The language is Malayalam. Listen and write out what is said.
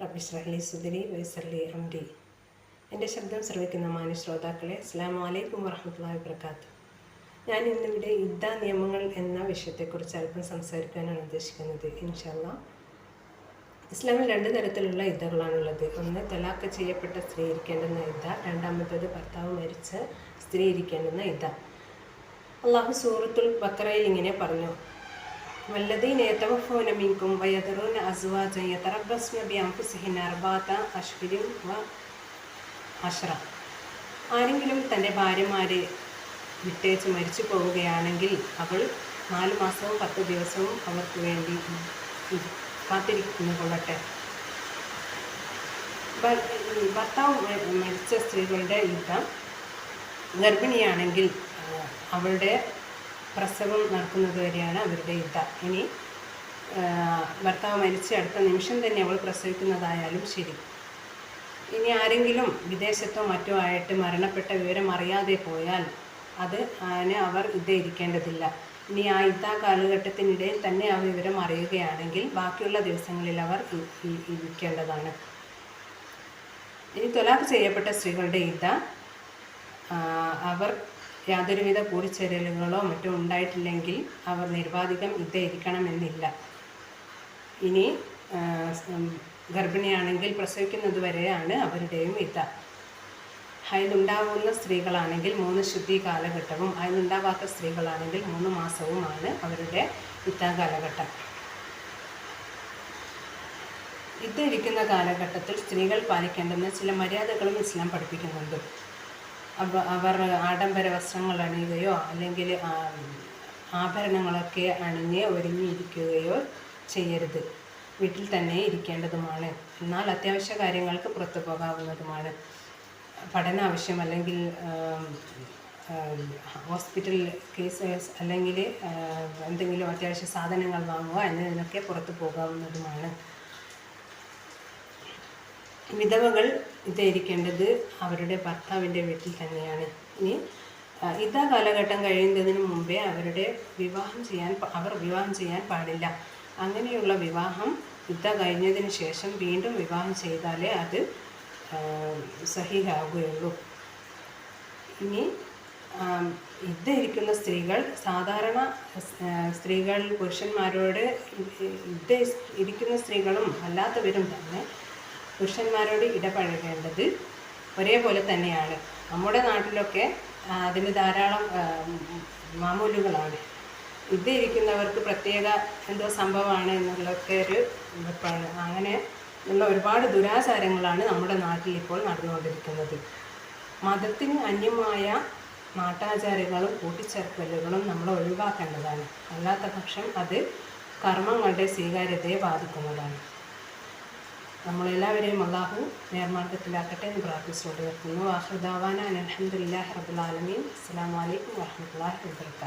റബ്ബി ഇശ്റഹ് വൈസർലി സുദ്രി വയസ്സർ അംരി. എന്റെ ശബ്ദം ശ്രവിക്കുന്ന മാന്യ ശ്രോതാക്കളെ അസ്സലാമു അലൈക്കും വറഹ്മത്തുള്ളാഹി വബറകാത്ത്. ഞാൻ ഇന്നിവിടെ യുദ്ധ നിയമങ്ങൾ എന്ന വിഷയത്തെക്കുറിച്ച് അല്പം സംസാരിക്കാനാണ് ഉദ്ദേശിക്കുന്നത്. ഇൻഷല്ല ഇസ്ലാമിൽ രണ്ട് തരത്തിലുള്ള യുദ്ധങ്ങളാണുള്ളത് ഒന്ന് തലാക്ക് ചെയ്യപ്പെട്ട സ്ത്രീ ഇരിക്കേണ്ടുന്ന യുദ്ധ. രണ്ടാമത്തേത് ഭർത്താവ് മരിച്ച സ്ത്രീ ഇരിക്കേണ്ടുന്ന യുദ്ധ. അള്ളാഹു സൂറത്തുൽ ബക്കറയിൽ ഇങ്ങനെ പറഞ്ഞു. വല്ലതീന يتوفون منكم ويذرون أزواجا يتربصن بأنفسهن أربعة أشهر وعشرة ആരെങ്കിലും തന്റെ ഭാര്യമാരെ വിട്ടേച്ച് മരിച്ചു പോവുകയാണെങ്കിൽ അവൾ നാല് മാസവും പത്ത് ദിവസവും അവർക്ക് വേണ്ടി കാത്തിരിക്കുന്നു കൊള്ളട്ടെ ഭർത്താവ് മരിച്ച സ്ത്രീകളുടെ യുദ്ധം ഗർഭിണിയാണെങ്കിൽ അവളുടെ പ്രസവം നടക്കുന്നത് വരെയാണ് അവരുടെ യുദ്ധം. ഇനി ഭർത്താവ് മരിച്ച അടുത്ത നിമിഷം തന്നെ അവൾ പ്രസവിക്കുന്നതായാലും ശരി. ഇനി ആരെങ്കിലും വിദേശത്തോ മറ്റോ ആയിട്ട് മരണപ്പെട്ട വിവരം അറിയാതെ പോയാൽ അത് അതിന് അവർ ഇത് ഇരിക്കേണ്ടതില്ല. ഇനി ആ യുദ്ധ കാലഘട്ടത്തിനിടയിൽ തന്നെ ആ വിവരം അറിയുകയാണെങ്കിൽ ബാക്കിയുള്ള ദിവസങ്ങളിൽ അവർ ഇരിക്കേണ്ടതാണ്. ഇനി തൊലാഖ് ചെയ്യപ്പെട്ട സ്ത്രീകളുടെ യുദ്ധ അവർ യാതൊരുവിധ കൂടിച്ചേരലുകളോ മറ്റോ ഉണ്ടായിട്ടില്ലെങ്കിൽ അവർ നിർബാധികം യുദ്ധ ഇരിക്കണമെന്നില്ല ഇനി ഗർഭിണിയാണെങ്കിൽ പ്രസവിക്കുന്നതുവരെയാണ് അവരുടെയും ഇത അതിലുണ്ടാവുന്ന സ്ത്രീകളാണെങ്കിൽ മൂന്ന് ശുദ്ധി കാലഘട്ടവും അതിലുണ്ടാവാത്ത സ്ത്രീകളാണെങ്കിൽ മൂന്ന് മാസവുമാണ് അവരുടെ ഇത്ത കാലഘട്ടം. ഇത്തിരിക്കുന്ന ഇരിക്കുന്ന കാലഘട്ടത്തിൽ സ്ത്രീകൾ പാലിക്കേണ്ടുന്ന ചില മര്യാദകളും ഇസ്ലാം പഠിപ്പിക്കുന്നുണ്ട്. അവർ ആഡംബര വസ്ത്രങ്ങൾ അണിയുകയോ അല്ലെങ്കിൽ ആഭരണങ്ങളൊക്കെ അണിഞ്ഞ് ഒരുങ്ങിയിരിക്കുകയോ ചെയ്യരുത്. വീട്ടിൽ തന്നെ ഇരിക്കേണ്ടതുമാണ്. എന്നാൽ അത്യാവശ്യ കാര്യങ്ങൾക്ക് പുറത്തു പോകാവുന്നതുമാണ്. പഠന ആവശ്യം അല്ലെങ്കിൽ ഹോസ്പിറ്റൽ കേസ് അല്ലെങ്കിൽ എന്തെങ്കിലും അത്യാവശ്യ സാധനങ്ങൾ വാങ്ങുക എന്നതിനൊക്കെ പുറത്തു പോകാവുന്നതുമാണ്. വിധവകൾ ഇതായിരിക്കേണ്ടത് അവരുടെ ഭർത്താവിന്റെ വീട്ടിൽ തന്നെയാണ്. ഇനി ഇതാ കാലഘട്ടം കഴിയുന്നതിന് മുമ്പേ അവരുടെ വിവാഹം ചെയ്യാൻ അവർ വിവാഹം ചെയ്യാൻ പാടില്ല. അങ്ങനെയുള്ള വിവാഹം യുദ്ധ കഴിഞ്ഞതിന് ശേഷം വീണ്ടും വിവാഹം ചെയ്താലേ അത് സഹിയാവുകയുള്ളൂ ഇനി യുദ്ധയിരിക്കുന്ന സ്ത്രീകൾ സാധാരണ സ്ത്രീകൾ പുരുഷന്മാരോട് യുദ്ധ ഇരിക്കുന്ന സ്ത്രീകളും അല്ലാത്തവരും തന്നെ പുരുഷന്മാരോട് ഇടപഴകേണ്ടത് ഒരേപോലെ തന്നെയാണ്. നമ്മുടെ നാട്ടിലൊക്കെ അതിന് ധാരാളം മാമൂലുകളാണ്. ഇത് ഇരിക്കുന്നവർക്ക് പ്രത്യേക എന്തോ സംഭവമാണ് എന്നുള്ളതൊക്കെ ഒരു വെപ്പാണ് അങ്ങനെ ഉള്ള ഒരുപാട് ദുരാചാരങ്ങളാണ് നമ്മുടെ നാട്ടിൽ ഇപ്പോൾ നടന്നുകൊണ്ടിരിക്കുന്നത്. മതത്തിന് അന്യമായ നാട്ടാചാരങ്ങളും കൂട്ടിച്ചേർക്കലുകളും നമ്മൾ ഒഴിവാക്കേണ്ടതാണ്. അല്ലാത്ത പക്ഷം അത് കർമ്മങ്ങളുടെ സ്വീകാര്യതയെ ബാധിക്കുന്നതാണ്. നമ്മളെല്ലാവരെയും അള്ളാഹു നേർമാർഗത്തിലാക്കട്ടെ എന്ന് പ്രാർത്ഥിച്ചുകൊണ്ട് നിർത്തുന്നു. വാഹൃദാവാന അലഹമുല്ലാ റബുലാലമീൻ അസ്സാം വലൈക്കും വാഹമുല്ലാ വാബർക്കാത്തു